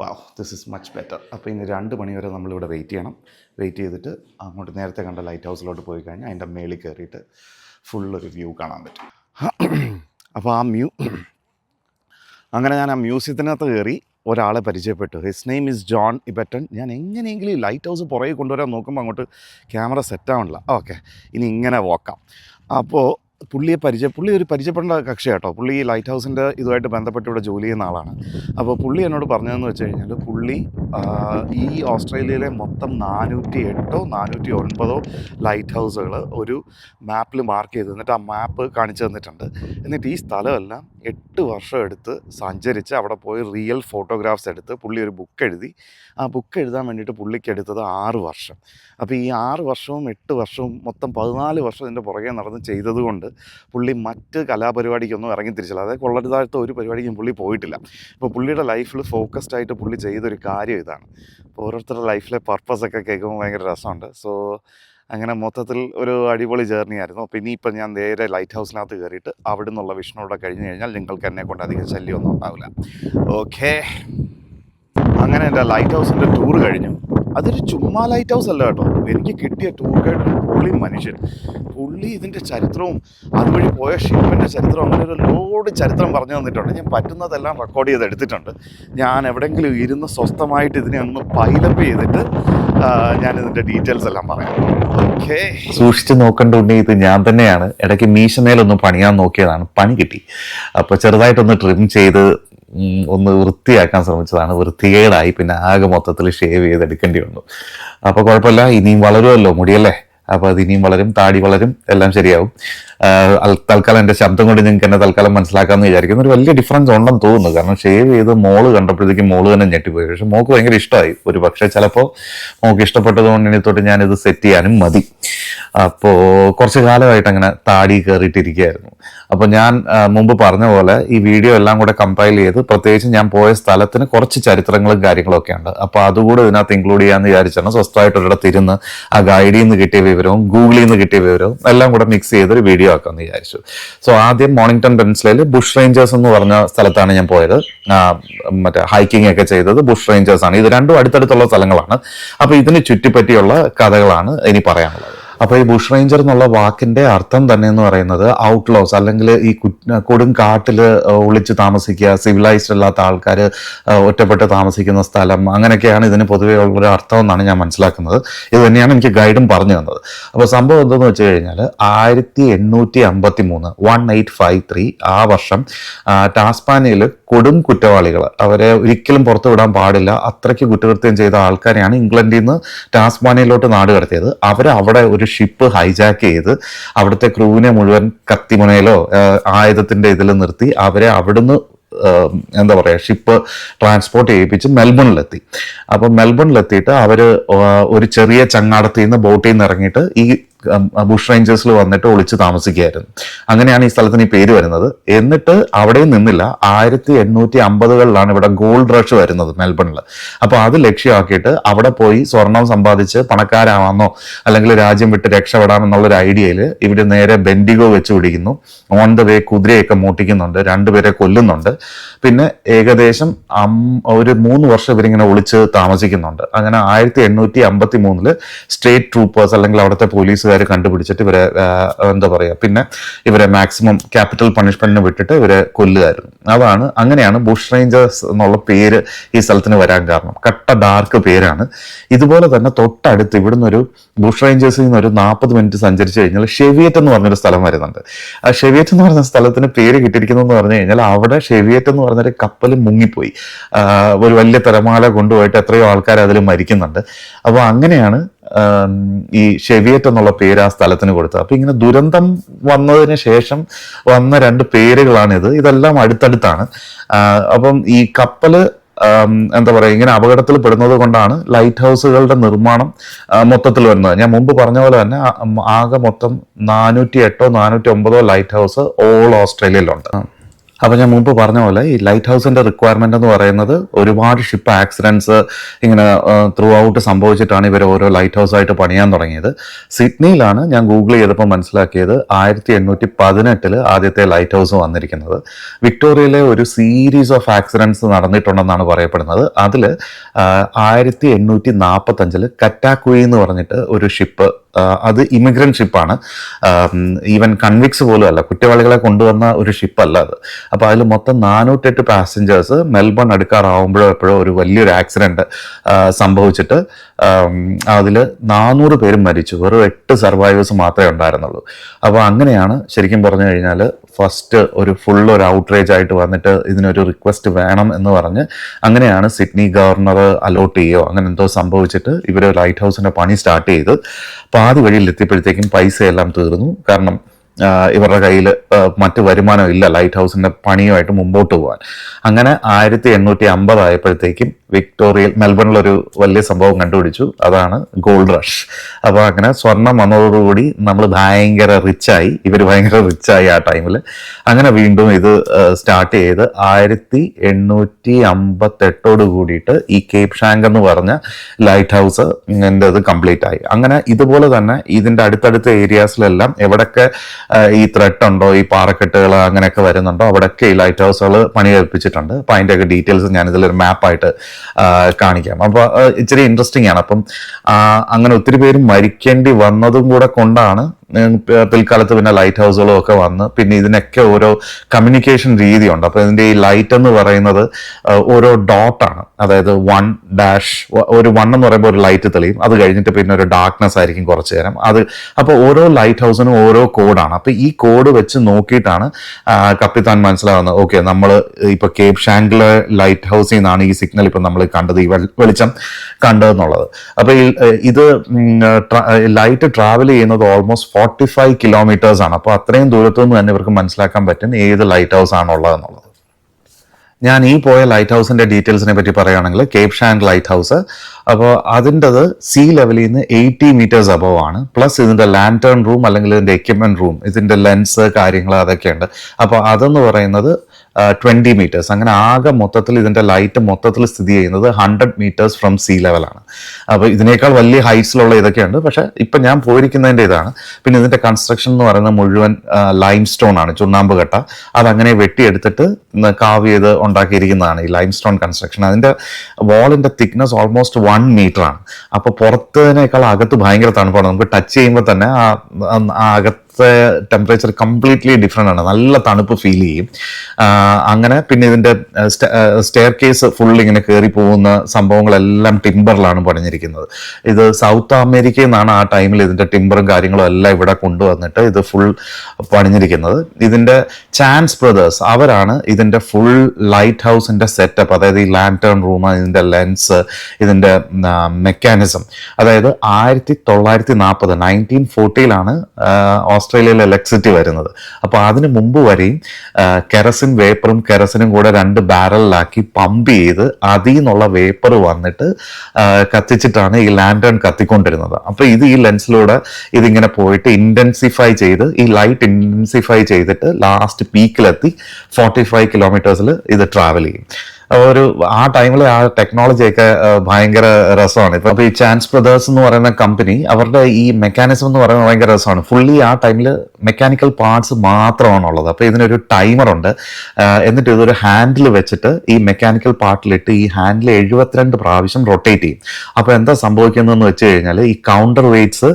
Wow this is much better അപ്പോൾ ഇനി രണ്ട് മണി വരെ നമ്മളിവിടെ വെയിറ്റ് ചെയ്യണം. വെയിറ്റ് ചെയ്തിട്ട് അങ്ങോട്ട് നേരത്തെ കണ്ട ലൈറ്റ് ഹൗസിലോട്ട് പോയി കഴിഞ്ഞാൽ അതിന്റെ മേളിൽ കയറിയിട്ട് ഫുൾ ഒരു വ്യൂ കാണാൻ പറ്റും. അപ്പോൾ ആ മ്യൂ അങ്ങനെ ഞാൻ ആ മ്യൂസിയത്തിനകത്ത് കയറി ഒരാളെ പരിചയപ്പെട്ടു. ഹിസ് നെയിം ഇസ് ജോൺ ഇബറ്റൺ ഞാൻ എങ്ങനെയെങ്കിലും ലൈറ്റ് ഹൗസ് പുറകെ കൊണ്ടുവരാൻ നോക്കുമ്പോൾ അങ്ങോട്ട് ക്യാമറ സെറ്റ് സെറ്റാവണില്ല ഓക്കെ ഇനി ഇങ്ങനെ വോക്കാം അപ്പോൾ പുള്ളിയെ പരിചയ പുള്ളി ഒരു പരിചയപ്പെടേണ്ട കക്ഷി കേട്ടോ പുള്ളി ഈ ലൈറ്റ് ഹൗസിന്റെ ഇതുമായിട്ട് ബന്ധപ്പെട്ട് ഇവിടെ ജോലി ചെയ്യുന്ന ആളാണ്. അപ്പോൾ പുള്ളി എന്നോട് പറഞ്ഞതെന്ന് വെച്ച് കഴിഞ്ഞാൽ പുള്ളി ഈ ഓസ്ട്രേലിയയിലെ മൊത്തം നാനൂറ്റി എട്ടോ നാനൂറ്റി ഒൻപതോ ലൈറ്റ് ഹൗസുകൾ ഒരു മാപ്പിൽ മാർക്ക് ചെയ്ത് എന്നിട്ട് ആ മാപ്പ് കാണിച്ചു തന്നിട്ടുണ്ട്. എന്നിട്ട് ഈ സ്ഥലമെല്ലാം എട്ട് വർഷം എടുത്ത് സഞ്ചരിച്ച് അവിടെ പോയി റിയൽ ഫോട്ടോഗ്രാഫ്സ് എടുത്ത് പുള്ളി ഒരു ബുക്ക് എഴുതി. ആ ബുക്ക് എഴുതാൻ വേണ്ടിയിട്ട് പുള്ളിക്ക് എടുത്തത് ആറ് വർഷം. അപ്പോൾ ഈ ആറ് വർഷവും എട്ട് വർഷവും മൊത്തം പതിനാല് വർഷം ഇതിന്റെ പുറകെ നടന്ന് ചെയ്തതുകൊണ്ട് പുള്ളി മറ്റ് കലാപരിപാടിക്കൊന്നും ഇറങ്ങി തിരിച്ചില്ല അതായത് കൊള്ളരുതാഴ്ത്ത ഒരു പരിപാടിക്കും പുള്ളി പോയിട്ടില്ല. അപ്പോൾ പുള്ളിയുടെ ലൈഫിൽ ഫോക്കസ്ഡ് ആയിട്ട് പുള്ളി ചെയ്തൊരു കാര്യം ഇതാണ്. അപ്പോൾ ഓരോരുത്തരുടെ ലൈഫിലെ പർപ്പസ് ഒക്കെ കേൾക്കുമ്പോൾ ഭയങ്കര രസമുണ്ട്. സോ അങ്ങനെ മൊത്തത്തിൽ ഒരു അടിപൊളി ജേർണി ആയിരുന്നു. അപ്പോൾ ഇനിയിപ്പോൾ ഞാൻ നേരെ ലൈറ്റ് ഹൗസിനകത്ത് കയറിയിട്ട് അവിടെ നിന്നുള്ള വിഷ്ണുവിടെ കഴിഞ്ഞ് കഴിഞ്ഞാൽ നിങ്ങൾക്ക് എന്നെ കൊണ്ട് അധികം ശല്യമൊന്നും ഉണ്ടാവില്ല. ഓക്കേ അങ്ങനെ എന്റെ ലൈറ്റ് ഹൗസിന്റെ ടൂർ കഴിഞ്ഞു. അതൊരു ചുമ്മാ ലൈറ്റ് ഹൗസ് അല്ല കേട്ടോ. എനിക്ക് കിട്ടിയ ടൂർ ഗൈഡ് പുള്ളി പൊളി മനുഷ്യൻ. പുള്ളി ഇതിന്റെ ചരിത്രവും അതുവഴി പോയ ഷിപ്പിന്റെ ചരിത്രവും അങ്ങനെ ഒരു ലോഡ് ചരിത്രം പറഞ്ഞു തന്നിട്ടുണ്ട്. ഞാൻ പറ്റുന്നതെല്ലാം റെക്കോർഡ് ചെയ്ത് എടുത്തിട്ടുണ്ട് ഞാൻ എവിടെയെങ്കിലും ഇരുന്ന് സ്വസ്ഥമായിട്ട് ഇതിനെ ഒന്ന് പൈലപ്പ് ചെയ്തിട്ട് ഞാൻ ഇതിന്റെ ഡീറ്റെയിൽസ് എല്ലാം പറയാം. ഓക്കേ. സൂക്ഷിച്ച് നോക്കേണ്ട ഉണ്ണി ഇത് ഞാൻ തന്നെയാണ്. ഇടയ്ക്ക് മീശമേലൊന്ന് പണിയാൻ നോക്കിയതാണ്. പണി കിട്ടി. അപ്പോൾ ചെറുതായിട്ടൊന്ന് ട്രിം ചെയ്ത് ഒന്ന് വൃത്തിയാക്കാൻ ശ്രമിച്ചതാണ്. വൃത്തികേടായി. പിന്നെ ആകെ മൊത്തത്തിൽ ഷേവ് ചെയ്തെടുക്കേണ്ടി വന്നു. അപ്പോൾ കുഴപ്പമില്ല. ഇനിയും വളരുമല്ലോ മുടിയല്ലേ അപ്പോൾ അത് ഇനിയും വളരും താടി വളരും എല്ലാം ശരിയാവും. തൽക്കാലം എന്റെ ശബ്ദം കൊണ്ട് നിങ്ങൾക്ക് എന്നെ തൽക്കാലം മനസ്സിലാക്കാമെന്ന് വിചാരിക്കുന്നു. ഒരു വലിയ ഡിഫറൻസ് ഉണ്ടെന്ന് തോന്നുന്നു. കാരണം ഷേവ് ചെയ്ത് മോൾ കണ്ടപ്പോഴത്തേക്കും മോൾ തന്നെ ഞെട്ടിപ്പോയി. പക്ഷെ മോക്ക് ഭയങ്കര ഇഷ്ടമായി. ഒരു പക്ഷേ ചിലപ്പോൾ മോക്ക് ഇഷ്ടപ്പെട്ടതുകൊണ്ട് ഇനി തൊട്ട് ഞാനിത് സെറ്റ് ചെയ്യാനും മതി. അപ്പോൾ കുറച്ച് കാലമായിട്ട് അങ്ങനെ താടി കയറിയിട്ടിരിക്കുകയായിരുന്നു. അപ്പോൾ ഞാൻ മുമ്പ് പറഞ്ഞ പോലെ ഈ വീഡിയോ എല്ലാം കൂടെ കമ്പൈൽ ചെയ്ത് പ്രത്യേകിച്ച് ഞാൻ പോയ സ്ഥലത്തിന് കുറച്ച് ചരിത്രങ്ങളും കാര്യങ്ങളും ഒക്കെ ഉണ്ട്. അപ്പോൾ അതുകൂടെ ഇതിനകത്ത് ഇൻക്ലൂഡ് ചെയ്യാമെന്ന് വിചാരിച്ചാണ് സ്വസ്ഥമായിട്ട് ഒരിടത്ത് ഇരുന്ന് ആ ഗൈഡിൽ നിന്ന് കിട്ടിയ വിവരവും ഗൂഗിളിൽ നിന്ന് കിട്ടിയ വിവരവും എല്ലാം കൂടെ മിക്സ് ചെയ്തൊരു വീഡിയോ ആക്കാമെന്ന് വിചാരിച്ചു. സോ ആദ്യം മോണിംഗ്ടൺ പെൻസിലയിൽ ബുഷ് റേഞ്ചേഴ്സ് എന്ന് പറഞ്ഞ സ്ഥലത്താണ് ഞാൻ പോയത്. മറ്റേ ഹൈക്കിംഗ് ഒക്കെ ചെയ്തത് ബുഷ് റേഞ്ചേഴ്സ് ആണ്. ഇത് രണ്ടും അടുത്തടുത്തുള്ള സ്ഥലങ്ങളാണ്. അപ്പോൾ ഇതിന് ചുറ്റിപ്പറ്റിയുള്ള കഥകളാണ് ഇനി പറയാനുള്ളത്. അപ്പോൾ ഈ ബുഷ് റേഞ്ചർ എന്നുള്ള വാക്കിന്റെ അർത്ഥം തന്നെ എന്ന് പറയുന്നത് ഔട്ട്ലോസ് അല്ലെങ്കിൽ ഈ കൊടും കാട്ടിൽ ഒളിച്ച് താമസിക്കുക സിവിലൈസ്ഡ് അല്ലാത്ത ആൾക്കാർ ഒറ്റപ്പെട്ട് താമസിക്കുന്ന സ്ഥലം അങ്ങനെയൊക്കെയാണ് ഇതിന് പൊതുവേ ഉള്ളൊരു അർത്ഥം എന്നാണ് ഞാൻ മനസ്സിലാക്കുന്നത്. ഇത് തന്നെയാണ് എനിക്ക് ഗൈഡും പറഞ്ഞു തന്നത്. അപ്പോൾ സംഭവം എന്തെന്ന് വെച്ച് കഴിഞ്ഞാൽ ആയിരത്തി എണ്ണൂറ്റി അമ്പത്തി മൂന്ന് വൺ എയ്റ്റ് ഫൈവ് ത്രീ ആ വർഷം ടാസ്പാനിയയിൽ കൊടും കുറ്റവാളികൾ അവരെ ഒരിക്കലും പുറത്തു വിടാൻ പാടില്ല അത്രയ്ക്ക് കുറ്റകൃത്യം ചെയ്ത ആൾക്കാരെയാണ് ഇംഗ്ലണ്ടിൽ നിന്ന് ടാസ്മാനിയയിലോട്ട് നാട് കടത്തിയത്. അവരവിടെ അവിടെ ഒരു ഷിപ്പ് ഹൈജാക്ക് ചെയ്ത് അവിടുത്തെ ക്രൂവിനെ മുഴുവൻ കത്തിമുനയിലോ ആയുധത്തിന്റെ ഇതിൽ നിർത്തി അവരെ അവിടുന്ന് എന്താ പറയുക ഷിപ്പ് ട്രാൻസ്പോർട്ട് ചെയ്യിപ്പിച്ച് മെൽബണിലെത്തി. അപ്പം മെൽബണിലെത്തിയിട്ട് അവർ ഒരു ചെറിയ ചങ്ങാടത്തിൽ നിന്ന് ബോട്ടിൽ നിന്ന് ഇറങ്ങിയിട്ട് ഈ ബുഷ് റേഞ്ചേഴ്സിൽ വന്നിട്ട് ഒളിച്ച് താമസിക്കുകയായിരുന്നു. അങ്ങനെയാണ് ഈ സ്ഥലത്തിന് ഈ പേര് വരുന്നത്. എന്നിട്ട് അവിടെയും നിന്നില്ല. ആയിരത്തി എണ്ണൂറ്റി അമ്പതുകളിലാണ് ഇവിടെ ഗോൾഡ് റഷ് വരുന്നത് മെൽബണിൽ അപ്പോൾ അത് ലക്ഷ്യമാക്കിയിട്ട് അവിടെ പോയി സ്വർണം സമ്പാദിച്ച് പണക്കാരാവാന്നോ അല്ലെങ്കിൽ രാജ്യം വിട്ട് രക്ഷപ്പെടാമെന്നുള്ളൊരു ഐഡിയയിൽ ഇവർ നേരെ ബെൻഡിഗോ വെച്ച് പിടിക്കുന്നു. ഓൺ ദ വേ കുതിരയൊക്കെ മൂട്ടിക്കുന്നുണ്ട്. രണ്ടുപേരെ കൊല്ലുന്നുണ്ട്. പിന്നെ ഏകദേശം ഒരു മൂന്ന് വർഷം ഇവരിങ്ങനെ ഒളിച്ച് താമസിക്കുന്നുണ്ട്. അങ്ങനെ ആയിരത്തി എണ്ണൂറ്റി അമ്പത്തി മൂന്നിൽ സ്റ്റേറ്റ് ട്രൂപ്പേഴ്സ് അല്ലെങ്കിൽ അവിടുത്തെ പോലീസുകാർ കണ്ടുപിടിച്ചിട്ട് ഇവരെ എന്താ പറയുക പിന്നെ ഇവരെ മാക്സിമം ക്യാപിറ്റൽ പണിഷ്മെന്റിന് വിട്ടിട്ട് ഇവരെ കൊല്ലുകയായിരുന്നു. അതാണ് അങ്ങനെയാണ് ബുഷ് റേഞ്ചേഴ്സ് എന്നുള്ള പേര് ഈ സ്ഥലത്തിന് വരാൻ കാരണം. കട്ട ഡാർക്ക് പേരാണ്. ഇതുപോലെ തന്നെ തൊട്ടടുത്ത് ഇവിടുന്ന് ഒരു ബുഷ് റേഞ്ചേഴ്സിൽ നിന്ന് ഒരു നാൽപ്പത് മിനിറ്റ് സഞ്ചരിച്ചു കഴിഞ്ഞാൽ ഷെവിയറ്റ് എന്ന് പറഞ്ഞൊരു സ്ഥലം വരുന്നുണ്ട്. ആ ഷെവിയറ്റ് എന്ന് പറഞ്ഞ സ്ഥലത്തിന് പേര് കിട്ടിയിരിക്കുന്നതെന്ന് പറഞ്ഞു കഴിഞ്ഞാൽ അവിടെ ഷെവിയറ്റ് എന്ന് പറഞ്ഞൊരു കപ്പൽ മുങ്ങിപ്പോയി. ഒരു വലിയ തിരമാല കൊണ്ടുപോയിട്ട് എത്രയോ ആൾക്കാർ അതിൽ മരിക്കുന്നുണ്ട്. അപ്പോൾ അങ്ങനെയാണ് ഈ ഷെവിയറ്റ് എന്നുള്ള പേര് ആ സ്ഥലത്തിന് കൊടുത്തത്. അപ്പൊ ഇങ്ങനെ ദുരന്തം വന്നതിന് ശേഷം വന്ന രണ്ട് പേരുകളാണിത്. ഇതെല്ലാം അടുത്തടുത്താണ്. അപ്പം ഈ കപ്പൽ എന്താ പറയുക ഇങ്ങനെ അപകടത്തിൽ പെടുന്നത് കൊണ്ടാണ് ലൈറ്റ് ഹൗസുകളുടെ നിർമ്മാണം മൊത്തത്തിൽ വരുന്നത് ഞാൻ മുമ്പ് പറഞ്ഞ പോലെ തന്നെ ആകെ മൊത്തം നാനൂറ്റി എട്ടോ നാനൂറ്റി ഒമ്പതോ ലൈറ്റ് ഹൗസ് ഓൾ ഓസ്ട്രേലിയയിലുണ്ട്. അപ്പോൾ ഞാൻ മുമ്പ് പറഞ്ഞ പോലെ ഈ ലൈറ്റ് ഹൗസിന്റെ റിക്വയർമെന്റ് എന്ന് പറയുന്നത് ഒരുപാട് ഷിപ്പ് ആക്സിഡൻസ് ഇങ്ങനെ ത്രൂ ഔട്ട് സംഭവിച്ചിട്ടാണ് ഇവർ ഓരോ ലൈറ്റ് ഹൗസ് ആയിട്ട് പണിയാൻ തുടങ്ങിയത്. സിഡ്നിയിലാണ് ഞാൻ ഗൂഗിൾ ചെയ്തപ്പോൾ മനസ്സിലാക്കിയത് ആയിരത്തി എണ്ണൂറ്റി പതിനെട്ടിൽ ആദ്യത്തെ ലൈറ്റ് ഹൗസ് വന്നിരിക്കുന്നത്. വിക്ടോറിയയിലെ ഒരു സീരീസ് ഓഫ് ആക്സിഡൻസ് നടന്നിട്ടുണ്ടെന്നാണ് പറയപ്പെടുന്നത്. അതിൽ ആയിരത്തി എണ്ണൂറ്റി നാൽപ്പത്തഞ്ചിൽ കറ്റാക്കുയി എന്ന് പറഞ്ഞിട്ട് ഒരു ഷിപ്പ് അത് ഇമിഗ്രന്റ് ഷിപ്പാണ് ഈവൻ കൺവിക്സ് പോലും അല്ല. കുറ്റവാളികളെ കൊണ്ടുവന്ന ഒരു ഷിപ്പല്ല അത്. അപ്പോൾ അതിൽ മൊത്തം നാനൂറ്റെട്ട് പാസഞ്ചേഴ്സ് മെൽബൺ അടുക്കാറാവുമ്പോഴോ എപ്പോഴോ ഒരു വലിയൊരു ആക്സിഡന്റ് സംഭവിച്ചിട്ട് അതിൽ നാനൂറ് പേരും മരിച്ചു. വെറും എട്ട് സർവൈവേഴ്സ് മാത്രമേ ഉണ്ടായിരുന്നുള്ളൂ. അപ്പോൾ അങ്ങനെയാണ് ശരിക്കും പറഞ്ഞു കഴിഞ്ഞാൽ ഫസ്റ്റ് ഒരു ഫുൾ ഒരു ഔട്ട്റേജ് ആയിട്ട് വന്നിട്ട് ഇതിനൊരു റിക്വസ്റ്റ് വേണം എന്ന് പറഞ്ഞ് അങ്ങനെയാണ് സിഡ്നി ഗവർണർ അലോട്ട് ചെയ്യുകയോ അങ്ങനെ എന്തോ സംഭവിച്ചിട്ട് ഇവർ ലൈറ്റ് ഹൗസിന്റെ പണി സ്റ്റാർട്ട് ചെയ്ത് പാതി വഴിയിൽ എത്തിയപ്പോഴത്തേക്കും പൈസയെല്ലാം തീർന്നു. കാരണം ഇവരുടെ കയ്യിൽ മറ്റ് വരുമാനം ഇല്ല ലൈറ്റ് ഹൗസിന്റെ പണിയുമായിട്ട് മുമ്പോട്ട് പോകാൻ അങ്ങനെ ആയിരത്തി എണ്ണൂറ്റി അമ്പത് ആയപ്പോഴത്തേക്കും വിക്ടോറിയയിൽ മെൽബണിലൊരു വലിയ സംഭവം കണ്ടുപിടിച്ചു. അതാണ് ഗോൾഡ് റഷ് അപ്പോൾ അങ്ങനെ സ്വർണം വന്നതോടുകൂടി നമ്മൾ ഭയങ്കര റിച്ചായി ഇവർ ഭയങ്കര റിച്ചായി ആ ടൈമിൽ അങ്ങനെ വീണ്ടും ഇത് സ്റ്റാർട്ട് ചെയ്ത് ആയിരത്തി എണ്ണൂറ്റി അമ്പത്തെട്ടോട് കൂടിയിട്ട് ഈ കേപ് ഷാങ്ക് എന്ന് പറഞ്ഞ ലൈറ്റ് ഹൗസ് ഇത് കംപ്ലീറ്റ് ആയി. അങ്ങനെ ഇതുപോലെ തന്നെ ഇതിന്റെ അടുത്തടുത്ത ഏരിയാസിലെല്ലാം എവിടൊക്കെ ആ, ഈ ത്രെട്ട് ഉണ്ടോ ഈ പാറക്കെട്ടുകൾ അങ്ങനെയൊക്കെ വരുന്നുണ്ടോ? അവിടെയൊക്കെ ഈ ലൈറ്റ് ഹൗസുകൾ പണി കഴിപ്പിച്ചിട്ടുണ്ട് അപ്പം അതിന്റെയൊക്കെ ഡീറ്റെയിൽസ് ഞാൻ ഇതിലൊരു മാപ്പായിട്ട് കാണിക്കാം. അപ്പോൾ ഇച്ചിരി ഇൻട്രസ്റ്റിംഗ് ആണ്. അപ്പം അങ്ങനെ ഒത്തിരി പേര് മരിക്കേണ്ടി വന്നതും കൂടെ കൊണ്ടാണ് പിൽക്കാലത്ത് പിന്നെ ലൈറ്റ് ഹൗസുകളും ഒക്കെ വന്ന് പിന്നെ ഇതിനൊക്കെ ഓരോ കമ്മ്യൂണിക്കേഷൻ രീതിയുണ്ട്. അപ്പോൾ ഇതിന്റെ ഈ ലൈറ്റ് എന്ന് പറയുന്നത് ഓരോ ഡോട്ടാണ് അതായത് വൺ ഡാഷ് ഒരു വൺ എന്ന് പറയുമ്പോൾ ഒരു ലൈറ്റ് തെളിയും. അത് കഴിഞ്ഞിട്ട് പിന്നെ ഒരു ഡാർക്ക്നെസ് ആയിരിക്കും കുറച്ച് നേരം. അത് അപ്പോൾ ഓരോ ലൈറ്റ് ഹൗസിനും ഓരോ കോഡാണ് അപ്പോൾ ഈ കോഡ് വെച്ച് നോക്കിയിട്ടാണ് കപ്പിത്താൻ മനസ്സിലാവുന്നത്. ഓക്കെ നമ്മൾ ഇപ്പൊ കേപ് ഷാങ്കിലെ ലൈറ്റ് ഹൗസിൽ നിന്നാണ് ഈ സിഗ്നൽ ഇപ്പൊ നമ്മൾ കണ്ടത് ഈ വെളിച്ചം കണ്ടതെന്നുള്ളത്. അപ്പൊ ഇത് ലൈറ്റ് ട്രാവൽ ചെയ്യുന്നത് ഓൾമോസ്റ്റ് ഫോർട്ടി ഫൈവ് കിലോമീറ്റേഴ്സ് ആണ്. അപ്പോൾ അത്രയും ദൂരത്തു നിന്ന് തന്നെ ഇവർക്ക് മനസ്സിലാക്കാൻ പറ്റുന്ന ഏത് ലൈറ്റ് ഹൗസ് ആണുള്ളത് എന്നുള്ളത് ഞാൻ ഈ പോയ ലൈറ്റ് ഹൗസിന്റെ ഡീറ്റെയിൽസിനെ പറ്റി പറയുകയാണെങ്കിൽ കേപ്പ് ലൈറ്റ് ഹൗസ് അപ്പോൾ അതിന്റെത് സീ ലെവലിൽ നിന്ന് എയ്റ്റി മീറ്റേഴ്സ് അബവ് ആണ്. പ്ലസ് ഇതിന്റെ ലാന്റേൺ റൂം അല്ലെങ്കിൽ ഇതിന്റെ എക്യുപ്മെന്റ് റൂം ഇതിന്റെ ലെൻസ് കാര്യങ്ങൾ അതൊക്കെയുണ്ട്. അപ്പോൾ അതെന്ന് പറയുന്നത് ട്വന്റി മീറ്റേഴ്സ് അങ്ങനെ ആകെ മൊത്തത്തിൽ ഇതിന്റെ ലൈറ്റ് മൊത്തത്തിൽ സ്ഥിതി ചെയ്യുന്നത് ഹൺഡ്രഡ് മീറ്റേഴ്സ് ഫ്രം സീ ലെവലാണ് അപ്പോൾ ഇതിനേക്കാൾ വലിയ ഹൈറ്റ്സിലുള്ള ഇതൊക്കെയുണ്ട്. പക്ഷേ ഇപ്പം ഞാൻ പോയിരിക്കുന്നതിന്റെ ഇതാണ്. പിന്നെ ഇതിന്റെ കൺസ്ട്രക്ഷൻ എന്ന് പറയുന്നത് മുഴുവൻ ലൈം സ്റ്റോൺ ആണ് ചുണ്ണാമ്പ് കട്ട. അതങ്ങനെ വെട്ടിയെടുത്തിട്ട് കാവ് ചെയ്ത് ഉണ്ടാക്കിയിരിക്കുന്നതാണ് ഈ ലൈം സ്റ്റോൺ കൺസ്ട്രക്ഷൻ അതിന്റെ വാളിന്റെ തിക്നെസ് ഓൾമോസ്റ്റ് വൺ മീറ്റർ ആണ് അപ്പോൾ പുറത്തതിനേക്കാൾ അകത്ത് ഭയങ്കര തണുപ്പാണ്. നമുക്ക് ടച്ച് ചെയ്യുമ്പോൾ തന്നെ ആ ആ അകത്തെ ടെമ്പറേച്ചർ കംപ്ലീറ്റ്ലി ഡിഫറെന്റ് ആണ്. നല്ല തണുപ്പ് ഫീൽ ചെയ്യും. അങ്ങനെ പിന്നെ ഇതിന്റെ സ്റ്റെയർ കേസ് ഫുൾ ഇങ്ങനെ കയറി പോകുന്ന സംഭവങ്ങളെല്ലാം ടിമ്പറിലാണ് പണിഞ്ഞിരിക്കുന്നത്. ഇത് സൗത്ത് അമേരിക്കയിൽ നിന്നാണ് ആ ടൈമിൽ ഇതിന്റെ ടിമ്പറും കാര്യങ്ങളും എല്ലാം ഇവിടെ കൊണ്ടുവന്നിട്ട് ഇത് ഫുൾ പണിഞ്ഞിരിക്കുന്നത്. ഇതിന്റെ ചാൻസ് ബ്രദേഴ്സ് അവരാണ് ഇതിന്റെ ഫുൾ ലൈറ്റ് ഹൗസിന്റെ സെറ്റപ്പ് അതായത് ഈ ലാന്റേൺ റൂം ഇതിന്റെ ലെൻസ് ഇതിന്റെ മെക്കാനിസം അതായത് ആയിരത്തി തൊള്ളായിരത്തി നാൽപ്പത് നയന്റീൻ ഫോർട്ടിയിലാണ് ഓസ്ട്രേലിയയിൽ ഇലക്ട്രിസിറ്റി വരുന്നത്. അപ്പോൾ അതിന് മുമ്പ് വരെയും കെറസിൻ വേപ്പറും കെറസിനും കൂടെ രണ്ട് ബാരലിലാക്കി പമ്പ് ചെയ്ത് അതിൽ നിന്നുള്ള വേപ്പർ വന്നിട്ട് കത്തിച്ചിട്ടാണ് ഈ ലാൻഡേൺ കത്തിക്കൊണ്ടിരുന്നത്. അപ്പോൾ ഇത് ഈ ലെൻസിലൂടെ ഇതിങ്ങനെ പോയിട്ട് ഇന്റൻസിഫൈ ചെയ്ത് ഈ ലൈറ്റ് ഇന്റൻസിഫൈ ചെയ്തിട്ട് ലാസ്റ്റ് പീക്കിലെത്തി ഫോർട്ടി ഫൈവ് കിലോമീറ്റേഴ്സിൽ ഇത് ട്രാവൽ ചെയ്യും. ഒരു ആ ടൈമിൽ ആ ടെക്നോളജിയൊക്കെ ഭയങ്കര രസമാണ്. ഇപ്പൊ ഈ ചാൻസ് ബ്രദേഴ്സ് എന്ന് പറയുന്ന കമ്പനി അവരുടെ ഈ മെക്കാനിസം എന്ന് പറയുന്നത് ഭയങ്കര രസമാണ്. ഫുള്ളി ആ ടൈമിൽ മെക്കാനിക്കൽ പാർട്സ് മാത്രമാണ് ഉള്ളത് അപ്പൊ ഇതിനൊരു ടൈമർ ഉണ്ട്. എന്നിട്ട് ഇതൊരു ഹാൻഡിൽ വെച്ചിട്ട് ഈ മെക്കാനിക്കൽ പാർട്ടിലിട്ട് ഈ ഹാൻഡിൽ എഴുപത്തിരണ്ട് പ്രാവശ്യം റൊട്ടേറ്റ് ചെയ്യും. അപ്പൊ എന്താ സംഭവിക്കുന്നതെന്ന് വെച്ച് കഴിഞ്ഞാൽ ഈ കൗണ്ടർ വെയ്റ്റ്സ്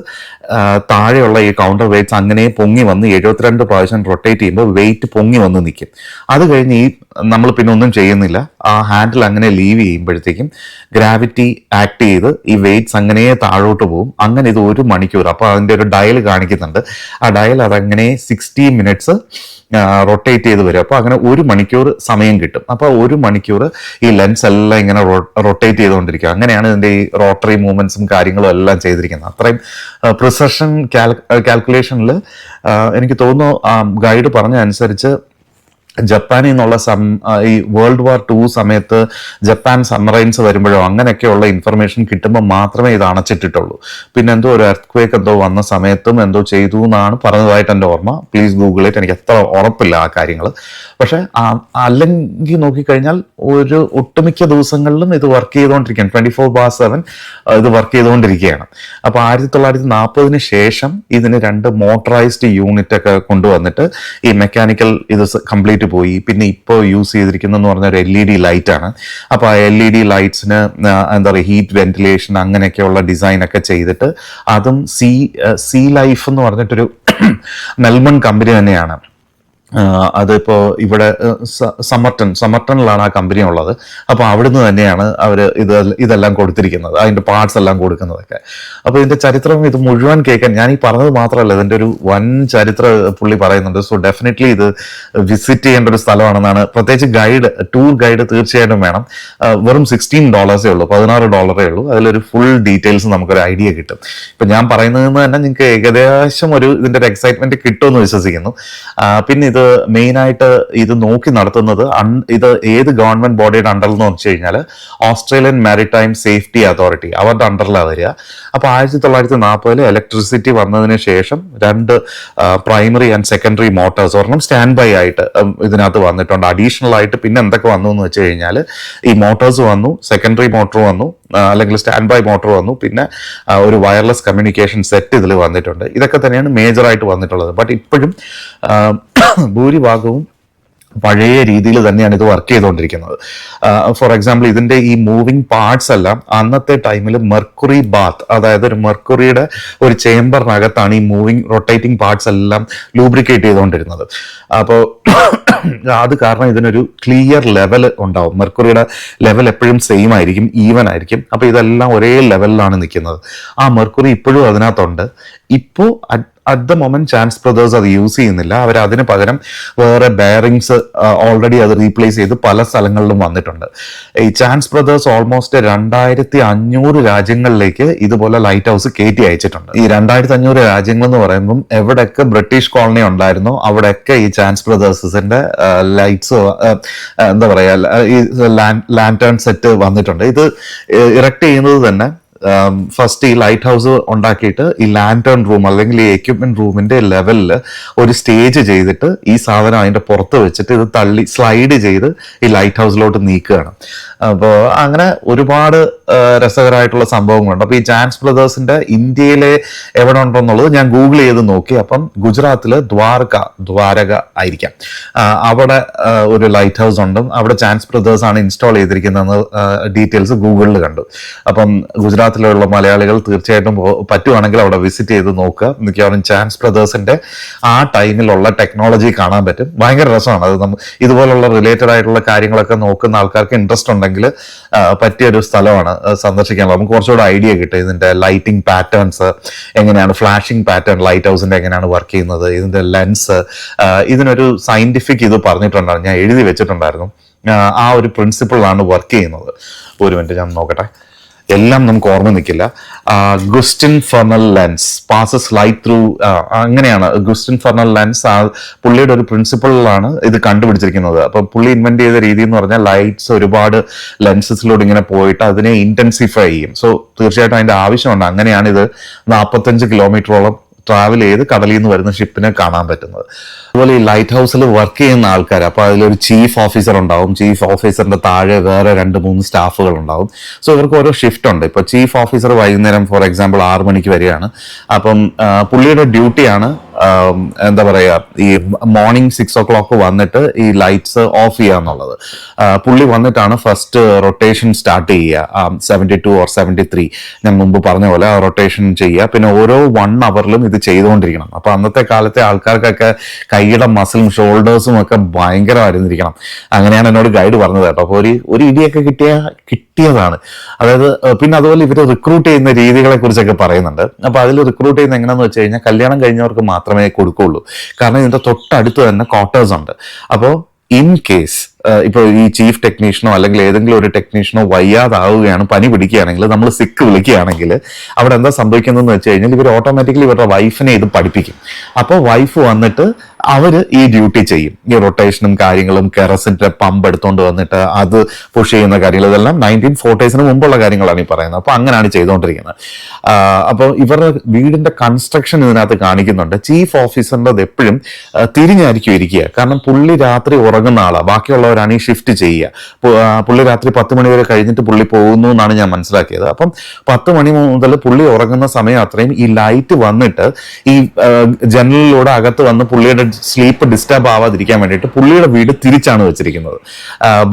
താഴെയുള്ള ഈ കൗണ്ടർ വെയ്റ്റ്സ് അങ്ങനെ പൊങ്ങി വന്ന് എഴുപത്തിരണ്ട് പ്രാവശ്യം റൊട്ടേറ്റ് ചെയ്യുമ്പോൾ വെയിറ്റ് പൊങ്ങി വന്ന് നിൽക്കും അത് കഴിഞ്ഞ് ഈ നമ്മൾ പിന്നെ ഒന്നും ചെയ്യുന്നില്ല. ആ ഹാൻഡിൽ അങ്ങനെ ലീവ് ചെയ്യുമ്പോഴത്തേക്കും ഗ്രാവിറ്റി ആക്ട് ചെയ്ത് ഈ വെയിറ്റ്സ് അങ്ങനെ താഴോട്ട് പോകും. അങ്ങനെ ഇത് ഒരു മണിക്കൂർ. അപ്പോൾ അതിന്റെ ഒരു ഡയൽ കാണിക്കുന്നുണ്ട്. ആ ഡയൽ അതങ്ങനെ സിക്സ്റ്റി മിനിറ്റ്സ് റൊട്ടേറ്റ് ചെയ്ത് വരും. അപ്പോൾ അങ്ങനെ ഒരു മണിക്കൂർ സമയം കിട്ടും. അപ്പോൾ ഒരു മണിക്കൂർ ഈ ലെൻസ് എല്ലാം ഇങ്ങനെ റൊട്ടേറ്റ് ചെയ്തുകൊണ്ടിരിക്കുക അങ്ങനെയാണ് ഇതിന്റെ ഈ റോട്ടറി മൂവ്മെന്റ്സും കാര്യങ്ങളും എല്ലാം ചെയ്തിരിക്കുന്നത്. അത്രയും പ്രിസഷൻ കാൽക്കുലേഷനിൽ എനിക്ക് തോന്നുന്നു ഗൈഡ് പറഞ്ഞ അനുസരിച്ച് ജപ്പാനിൽ നിന്നുള്ള സം ഈ വേൾഡ് വാർ ടു സമയത്ത് ജപ്പാൻ സൺറൈൻസ് വരുമ്പോഴോ അങ്ങനെയൊക്കെയുള്ള ഇൻഫർമേഷൻ കിട്ടുമ്പോൾ മാത്രമേ ഇത് അണച്ചിട്ടിട്ടുള്ളൂ. പിന്നെ എന്തോ ഒരു എർത്ത് ക്വേക്ക് എന്തോ വന്ന സമയത്തും എന്തോ ചെയ്തു എന്നാണ് പറഞ്ഞതായിട്ട് എന്റെ ഓർമ്മ. പ്ലീസ് ഗൂഗിൾ ഇറ്റ് എനിക്ക് അത്ര ഉറപ്പില്ല ആ കാര്യങ്ങൾ. പക്ഷേ അല്ലെങ്കിൽ നോക്കിക്കഴിഞ്ഞാൽ ഒരു ഒട്ടുമിക്ക ദിവസങ്ങളിലും ഇത് വർക്ക് ചെയ്തുകൊണ്ടിരിക്കുകയാണ് ട്വന്റി ഫോർ ബാർ സെവൻ ഇത് വർക്ക് ചെയ്തുകൊണ്ടിരിക്കുകയാണ് അപ്പോൾ ആയിരത്തി തൊള്ളായിരത്തി നാൽപ്പതിന് ശേഷം ഇതിന് രണ്ട് മോട്ടറൈസ്ഡ് യൂണിറ്റ് ഒക്കെ കൊണ്ടുവന്നിട്ട് ഈ മെക്കാനിക്കൽ ഇത് കംപ്ലീറ്റ് പോയി. പിന്നെ ഇപ്പോൾ യൂസ് ചെയ്തിരിക്കുന്നതെന്ന് പറഞ്ഞ ഒരു എൽ ഇ ഡി ലൈറ്റ് ആണ്. അപ്പോൾ ആ എൽ ഇ ഡി ലൈറ്റ്സിന് എന്താ പറയുക ഹീറ്റ് വെന്റിലേഷൻ അങ്ങനെയൊക്കെയുള്ള ഡിസൈനൊക്കെ ചെയ്തിട്ട് അതും സി സി ലൈഫ് എന്ന് പറഞ്ഞിട്ടൊരു മെൽബൺ കമ്പനി തന്നെയാണ്. ആഹ് അതിപ്പോ ഇവിടെ സമർട്ടൺ സമർട്ടണിലാണ് ആ കമ്പനി ഉള്ളത്. അപ്പോൾ അവിടുന്ന് തന്നെയാണ് അവർ ഇത് ഇതെല്ലാം കൊടുത്തിരിക്കുന്നത് അതിന്റെ പാർട്സ് എല്ലാം കൊടുക്കുന്നതൊക്കെ. അപ്പോൾ ഇതിന്റെ ചരിത്രം ഇത് മുഴുവൻ കേൾക്കാൻ ഞാൻ ഈ പറഞ്ഞത് മാത്രമല്ല ഇതിന്റെ ഒരു വൻ ചരിത്ര പുള്ളി പറയുന്നുണ്ട്. സോ ഡെഫിനറ്റ്ലി ഇത് വിസിറ്റ് ചെയ്യേണ്ട ഒരു സ്ഥലമാണെന്നാണ്. പ്രത്യേകിച്ച് ഗൈഡ് ടൂർ ഗൈഡ് തീർച്ചയായിട്ടും വേണം. വെറും സിക്സ്റ്റീൻ ഡോളേഴ്സേ ഉള്ളൂ പതിനാറ് ഡോളറേ ഉള്ളൂ. അതിലൊരു ഫുൾ ഡീറ്റെയിൽസ് നമുക്കൊരു ഐഡിയ കിട്ടും. ഇപ്പൊ ഞാൻ പറയുന്നതെന്ന് തന്നെ നിങ്ങൾക്ക് ഏകദേശം ഒരു ഇതിന്റെ ഒരു എക്സൈറ്റ്മെന്റ് കിട്ടുമെന്ന് വിശ്വസിക്കുന്നു. പിന്നെ ഇത് മെയിൻ ആയിട്ട് ഇത് നോക്കി നടത്തുന്നത് ഇത് ഏത് ഗവൺമെന്റ് ബോഡിയുടെ അണ്ടറിൽ എന്ന് വെച്ച് കഴിഞ്ഞാൽ ഓസ്ട്രേലിയൻ മാരിടൈം സേഫ്റ്റി അതോറിറ്റി അവരുടെ അണ്ടറിലാണ് വരിക. അപ്പൊ ആയിരത്തി തൊള്ളായിരത്തി നാൽപ്പതിൽ ഇലക്ട്രിസിറ്റി വന്നതിന് ശേഷം രണ്ട് പ്രൈമറി ആൻഡ് സെക്കൻഡറി മോട്ടോഴ്സ് ഒരെണ്ണം സ്റ്റാൻഡ് ബൈ ആയിട്ട് ഇതിനകത്ത് വന്നിട്ടുണ്ട്. അഡീഷണൽ ആയിട്ട് പിന്നെ എന്തൊക്കെ വന്നു എന്ന് വെച്ച് കഴിഞ്ഞാൽ ഈ മോട്ടോഴ്സ് വന്നു സെക്കൻഡറി മോട്ടോർ വന്നു അല്ലെങ്കിൽ സ്റ്റാൻഡ് ബൈ മോട്ടോർ വന്നു പിന്നെ ഒരു വയർലെസ് കമ്മ്യൂണിക്കേഷൻ സെറ്റ് ഇതിൽ വന്നിട്ടുണ്ട്. ഇതൊക്കെ തന്നെയാണ് മേജറായിട്ട് വന്നിട്ടുള്ളത്. ബട്ട് ഇപ്പോഴും ഭൂരിഭാഗവും പഴയ രീതിയിൽ തന്നെയാണ് ഇത് വർക്ക് ചെയ്തുകൊണ്ടിരിക്കുന്നത് ഫോർ എക്സാമ്പിൾ ഇതിന്റെ ഈ മൂവിങ് പാർട്സ് എല്ലാം അന്നത്തെ ടൈമിൽ മെർക്കുറി ബാത്ത് അതായത് ഒരു മെർക്കുറിയുടെ ഒരു ചേംബറിനകത്താണ് ഈ മൂവിങ് റൊട്ടേറ്റിംഗ് പാർട്സ് എല്ലാം ലൂബ്രിക്കേറ്റ് ചെയ്തുകൊണ്ടിരുന്നത് അപ്പോൾ അത് കാരണം ഇതിനൊരു ക്ലിയർ ലെവൽ ഉണ്ടാവും. മെർക്കുറിയുടെ ലെവൽ എപ്പോഴും സെയിം ആയിരിക്കും ഈവൻ ആയിരിക്കും. അപ്പോൾ ഇതെല്ലാം ഒരേ ലെവലിലാണ് നിൽക്കുന്നത്. ആ മെർക്കുറി ഇപ്പോഴും അതിനകത്തുണ്ട്. ഇപ്പോൾ at the moment Chance Brothers അത് യൂസ് ചെയ്യുന്നില്ല. അവർ അതിന് പകരം വേറെ ബെയറിങ്സ് ഓൾറെഡി അത് റീപ്ലേസ് ചെയ്ത് പല സ്ഥലങ്ങളിലും വന്നിട്ടുണ്ട്. ഈ ചാൻസ് ബ്രദേഴ്സ് ഓൾമോസ്റ്റ് രണ്ടായിരത്തി അഞ്ഞൂറ് രാജ്യങ്ങളിലേക്ക് ഇതുപോലെ ലൈറ്റ് ഹൗസ് കയറ്റി അയച്ചിട്ടുണ്ട്. ഈ രണ്ടായിരത്തി അഞ്ഞൂറ് രാജ്യങ്ങൾ എന്ന് പറയുമ്പം എവിടെയൊക്കെ ബ്രിട്ടീഷ് കോളനി ഉണ്ടായിരുന്നോ അവിടെയൊക്കെ ഈ ചാൻസ് ബ്രദേഴ്സിന്റെ ലൈറ്റ്സ് എന്താ പറയാ ഈ ലാന്റേൺ സെറ്റ് വന്നിട്ടുണ്ട്. ഇത് ഇറക്ട് ചെയ്യുന്നത് തന്നെ ഫസ്റ്റ് ഈ ലൈറ്റ് ഹൗസ് ഉണ്ടാക്കിയിട്ട് ഈ ലാൻഡേൺ റൂം അല്ലെങ്കിൽ ഈ എക്യുപ്മെന്റ് റൂമിന്റെ ലെവലിൽ ഒരു സ്റ്റേജ് ചെയ്തിട്ട് ഈ സാധനം അതിന്റെ പുറത്ത് വെച്ചിട്ട് ഇത് തള്ളി സ്ലൈഡ് ചെയ്ത് ഈ ലൈറ്റ് ഹൗസിലോട്ട് നീക്കുകയാണ്. അപ്പോൾ അങ്ങനെ ഒരുപാട് രസകരമായിട്ടുള്ള സംഭവങ്ങളുണ്ട്. അപ്പോൾ ഈ ജാൻസ് ബ്രദേഴ്സിന്റെ ഇന്ത്യയിലെ എവിടെ ഉണ്ടെന്നുള്ളത് ഞാൻ ഗൂഗിൾ ചെയ്ത് നോക്കി. അപ്പം ഗുജറാത്തിൽ ദ്വാരക ദ്വാരക ആയിരിക്കാം. അവിടെ ഒരു ലൈറ്റ് ഹൗസ് ഉണ്ട്. അവിടെ ജാൻസ് ബ്രദേഴ്സ് ആണ് ഇൻസ്റ്റാൾ ചെയ്തിരിക്കുന്നത് ഡീറ്റെയിൽസ് ഗൂഗിളിൽ കണ്ടു. അപ്പം ഗുജറാത്തിലുള്ള മലയാളികൾ തീർച്ചയായിട്ടും പറ്റുവാണെങ്കിൽ അവിടെ വിസിറ്റ് ചെയ്ത് നോക്കുക. മിക്കവാറും ചാൻസ് ബ്രദേഴ്സിന്റെ ആ ടൈമിലുള്ള ടെക്നോളജി കാണാൻ പറ്റും. ഭയങ്കര രസമാണ്. അത് നമ്മൾ ഇതുപോലുള്ള റിലേറ്റഡ് ആയിട്ടുള്ള കാര്യങ്ങളൊക്കെ നോക്കുന്ന ആൾക്കാർക്ക് ഇൻട്രസ്റ്റ് ഉണ്ടെങ്കിൽ പറ്റിയൊരു സ്ഥലമാണ് സന്ദർശിക്കാനുള്ളത് നമുക്ക് കുറച്ചുകൂടെ ഐഡിയ കിട്ടും. ഇതിന്റെ ലൈറ്റിംഗ് പാറ്റേൺസ് എങ്ങനെയാണ് ഫ്ലാഷിംഗ് പാറ്റേൺ ലൈറ്റ് ഹൗസിന്റെ എങ്ങനെയാണ് വർക്ക് ചെയ്യുന്നത് ഇതിന്റെ ലെൻസ് ഇതിനൊരു സയന്റിഫിക് ഇത് പറഞ്ഞിട്ടുണ്ടായിരുന്നു. ഞാൻ എഴുതി വെച്ചിട്ടുണ്ടായിരുന്നു. ആ ഒരു പ്രിൻസിപ്പിളാണ് വർക്ക് ചെയ്യുന്നത്. ഒരു മിനിറ്റ് ഞാൻ നോക്കട്ടെ. എല്ലാം നമുക്ക് ഓർമ്മ നിൽക്കില്ല. Augustin Fresnel lens passes light through അങ്ങനെയാണ്. ഗുസ്റ്റിൻ ഫെർണൽ ലെൻസ് ആ പുള്ളിയുടെ ഒരു പ്രിൻസിപ്പിളിലാണ് ഇത് കണ്ടുപിടിച്ചിരിക്കുന്നത്. അപ്പം പുള്ളി ഇൻവെന്റ് ചെയ്ത രീതി എന്ന് പറഞ്ഞാൽ ലൈറ്റ്സ് ഒരുപാട് ലെൻസസിലൂടെ ഇങ്ങനെ പോയിട്ട് അതിനെ ഇന്റൻസിഫൈ ചെയ്യും. സോ തീർച്ചയായിട്ടും അതിന്റെ ആവശ്യമുണ്ട്. അങ്ങനെയാണ് ഇത് നാൽപ്പത്തഞ്ച് കിലോമീറ്ററോളം ട്രാവൽ ചെയ്ത് കടലിൽ നിന്ന് വരുന്ന ഷിപ്പിനെ കാണാൻ പറ്റുന്നത്. അതുപോലെ ഈ ലൈറ്റ് ഹൗസിൽ വർക്ക് ചെയ്യുന്ന ആൾക്കാർ അപ്പോൾ അതിലൊരു ചീഫ് ഓഫീസർ ഉണ്ടാവും. ചീഫ് ഓഫീസറിന്റെ താഴെ വേറെ രണ്ട് മൂന്ന് സ്റ്റാഫുകൾ ഉണ്ടാവും. സോ ഇവർക്ക് ഓരോ ഷിഫ്റ്റ് ഉണ്ട്. ഇപ്പോൾ ചീഫ് ഓഫീസർ വൈകുന്നേരം ഫോർ എക്സാമ്പിൾ ആറ് മണിക്ക് വരികയാണ്. അപ്പം പുള്ളിയുടെ ഡ്യൂട്ടിയാണ് എന്താ പറയുക ഈ മോർണിംഗ് സിക്സ് ഓ ക്ലോക്ക് വന്നിട്ട് ഈ ലൈറ്റ്സ് ഓഫ് ചെയ്യുക എന്നുള്ളത്. പുള്ളി വന്നിട്ടാണ് ഫസ്റ്റ് റൊട്ടേഷൻ സ്റ്റാർട്ട് ചെയ്യുക. Seventy two or seventy three ഞാൻ മുമ്പ് പറഞ്ഞ പോലെ റൊട്ടേഷൻ ചെയ്യുക. പിന്നെ ഓരോ വൺ അവറിലും ഇത് ചെയ്തുകൊണ്ടിരിക്കണം. അപ്പൊ അന്നത്തെ കാലത്തെ ആൾക്കാർക്കൊക്കെ കൈയുടെ മസിലും ഷോൾഡേഴ്സും ഒക്കെ ഭയങ്കരമായിരുന്നിരിക്കണം. അങ്ങനെയാണ് എന്നോട് ഗൈഡ് പറഞ്ഞത് കേട്ടോ. അപ്പോൾ ഒരു ഒരു ഇടിയൊക്കെ കിട്ടിയ കിട്ടിയതാണ്. അതായത് പിന്നെ അതുപോലെ ഇവർ റിക്രൂട്ട് ചെയ്യുന്ന രീതികളെ കുറിച്ചൊക്കെ പറയുന്നുണ്ട്. അപ്പോൾ അതിൽ റിക്രൂട്ട് ചെയ്യുന്ന എങ്ങനെയാണെന്ന് വെച്ച് കഴിഞ്ഞാൽ കല്യാണം കഴിഞ്ഞവർക്ക് മാത്രമേ കൊടുക്കുള്ളൂ. കാരണം ഇതിന്റെ തൊട്ടടുത്ത് തന്നെ ക്വാർട്ടേഴ്സ് ഉണ്ട്. അപ്പോൾ ഇൻ കേസ് ഇപ്പോൾ ഈ ചീഫ് ടെക്നീഷ്യനോ അല്ലെങ്കിൽ ഏതെങ്കിലും ഒരു ടെക്നീഷ്യനോ വയ്യാതാവുകയാണ് പനി പിടിക്കുകയാണെങ്കിൽ നമ്മൾ സിക്ക് വിളിക്കുകയാണെങ്കിൽ അവിടെ എന്താ സംഭവിക്കുന്നതെന്ന് വെച്ച് കഴിഞ്ഞാൽ ഇവർ ഓട്ടോമാറ്റിക്കലി ഇവരുടെ വൈഫിനെ ഇത് പഠിപ്പിക്കും. അപ്പോൾ വൈഫ് വന്നിട്ട് അവർ ഈ ഡ്യൂട്ടി ചെയ്യും. ഈ റൊട്ടേഷനും കാര്യങ്ങളും കെറസിന്റെ പമ്പ് എടുത്തുകൊണ്ട് വന്നിട്ട് അത് പുഷ് ചെയ്യുന്ന കാര്യങ്ങൾ ഇതെല്ലാം നയന്റീൻ ഫോർട്ടീസിന് മുമ്പുള്ള കാര്യങ്ങളാണ് ഈ പറയുന്നത്. അപ്പോൾ അങ്ങനെയാണ് ചെയ്തുകൊണ്ടിരിക്കുന്നത് അപ്പോൾ ഇവരുടെ വീടിന്റെ കൺസ്ട്രക്ഷൻ ഇതിനകത്ത് കാണിക്കുന്നുണ്ട്. ചീഫ് ഓഫീസറിന്റെ എപ്പോഴും തിരിഞ്ഞായിരിക്കും ഇരിക്കുക. കാരണം പുള്ളി രാത്രി ഉറങ്ങുന്ന ആളാണ് ബാക്കിയുള്ളവരാണ് ഈ ഷിഫ്റ്റ് ചെയ്യുക. പുള്ളി രാത്രി പത്ത് മണി വരെ കഴിഞ്ഞിട്ട് പുള്ളി പോകുന്നു എന്നാണ് ഞാൻ മനസ്സിലാക്കിയത്. അപ്പം പത്ത് മണി മുതൽ പുള്ളി ഉറങ്ങുന്ന സമയം അത്രയും ഈ ലൈറ്റ് വന്നിട്ട് ഈ ജനലിലൂടെ അകത്ത് വന്ന് പുള്ളിയുടെ സ്ലീപ്പ് ഡിസ്റ്റർബ് ആവാതിരിക്കാൻ വേണ്ടിയിട്ട് പുള്ളിയുടെ വീട് തിരിച്ചാണ് വെച്ചിരിക്കുന്നത്.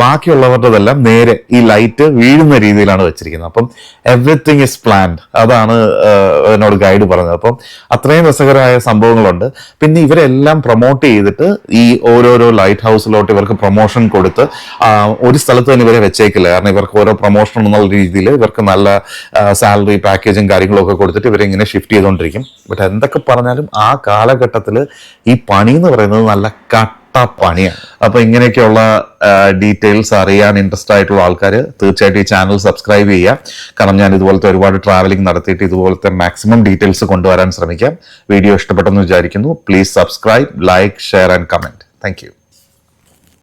ബാക്കിയുള്ളവരുടെതെല്ലാം നേരെ ഈ ലൈറ്റ് വീഴുന്ന രീതിയിലാണ് വെച്ചിരിക്കുന്നത്. അപ്പം എവറിത്തിങ് ഇസ് പ്ലാൻഡ് അതാണ് എന്നോട് ഗൈഡ് പറഞ്ഞത്. അപ്പം അത്രയും രസകരമായ സംഭവങ്ങളുണ്ട്. പിന്നെ ഇവരെല്ലാം പ്രൊമോട്ട് ചെയ്തിട്ട് ഈ ഓരോരോ ലൈറ്റ് ഹൗസിലോട്ട് ഇവർക്ക് പ്രൊമോഷൻ കൊടുത്ത് ഒരു സ്ഥലത്ത് തന്നെ ഇവരെ വെച്ചേക്കില്ല. കാരണം ഇവർക്ക് ഓരോ പ്രൊമോഷൻ എന്നുള്ള രീതിയിൽ ഇവർക്ക് നല്ല സാലറി പാക്കേജും കാര്യങ്ങളൊക്കെ കൊടുത്തിട്ട് ഇവരെ ഇങ്ങനെ ഷിഫ്റ്റ് ചെയ്തുകൊണ്ടിരിക്കും ബട്ട് എന്തൊക്കെ പറഞ്ഞാലും ആ കാലഘട്ടത്തിൽ ഈ പണി എന്ന് പറയുന്നത് നല്ല കട്ട പണിയാണ്. അപ്പൊ ഇങ്ങനെയൊക്കെയുള്ള ഡീറ്റെയിൽസ് അറിയാൻ ഇൻട്രസ്റ്റ് ആയിട്ടുള്ള ആൾക്കാർ തീർച്ചയായിട്ടും ഈ ചാനൽ സബ്സ്ക്രൈബ് ചെയ്യുക. കാരണം ഞാൻ ഇതുപോലത്തെ ഒരുപാട് ട്രാവലിംഗ് നടത്തിയിട്ട് ഇതുപോലത്തെ മാക്സിമം ഡീറ്റെയിൽസ് കൊണ്ടുവരാൻ ശ്രമിക്കാം. വീഡിയോ ഇഷ്ടപ്പെട്ടെന്ന് വിചാരിക്കുന്നു. Please subscribe like share and comment thank